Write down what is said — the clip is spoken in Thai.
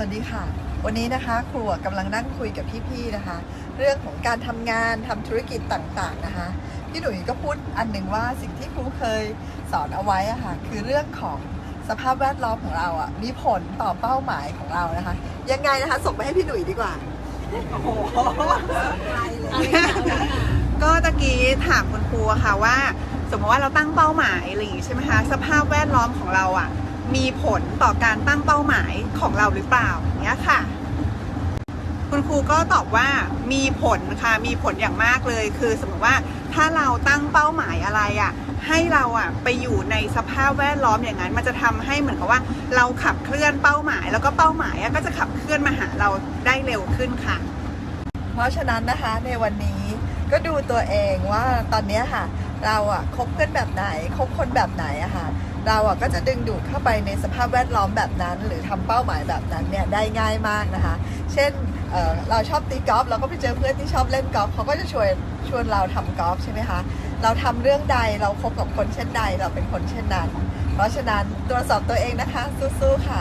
สวัสดีค่ะ วันนี้นะคะครูกำลังนั่งคุยกับพี่ๆนะคะ เรื่องของการทำงานทำธุรกิจต่างๆนะคะ พี่หนุ่ยก็พูดอันหนึ่งว่าสิ่งที่ครูเคยสอนเอาไว้อะค่ะคือเรื่องของสภาพแวดล้อมของเราอะมีผลต่อเป้าหมายของเรานะคะ ยังไงนะคะส่งไปให้พี่หนุ่ยดีกว่าก็ตะกี้ถามคุณครูค่ะว่า สมมติว่าเราตั้งเป้าหมายอะไรอย่างงี้ใช่ไหมคะสภาพแวดล้อมของเราอะ มีผลต่อการตั้งเป้าหมายของเราหรือเปล่าอย่างเงี้ยค่ะ คุณครูก็ตอบว่ามีผลค่ะมีผลอย่างมากเลย คือสมมติว่าถ้าเราตั้งเป้าหมายอะไรอะให้เราอะไปอยู่ในสภาพแวดล้อมอย่างนั้น มันจะทำให้เหมือนกับว่า เราขับเคลื่อนเป้าหมาย แล้วก็เป้าหมายก็จะขับเคลื่อนมาหาเราได้เร็วขึ้นค่ะ เพราะฉะนั้นนะคะในวันนี้ก็ดูตัวเองว่าตอนนี้ค่ะ เราอะคบเพื่อนแบบไหนคบคนแบบไหนอะค่ะเราอะก็จะดึงดูดเข้าไปในสภาพแวดล้อมแบบนั้น หรือทำเป้าหมายแบบนั้นเนี่ยได้ง่ายมากนะคะ เช่นเเราชอบตีกอล์ฟเราก็ไปเจอเพื่อนที่ชอบเล่นกอล์ฟเขาก็จะชวนชวนเราทำกอล์ฟใช่ไหมคะเราทำเรื่องใดเราคบกับคนเช่นใด เราเป็นคนเช่นนั้น เพราะฉะนั้นตรวจสอบตัวเองนะคะสู้ๆค่ะ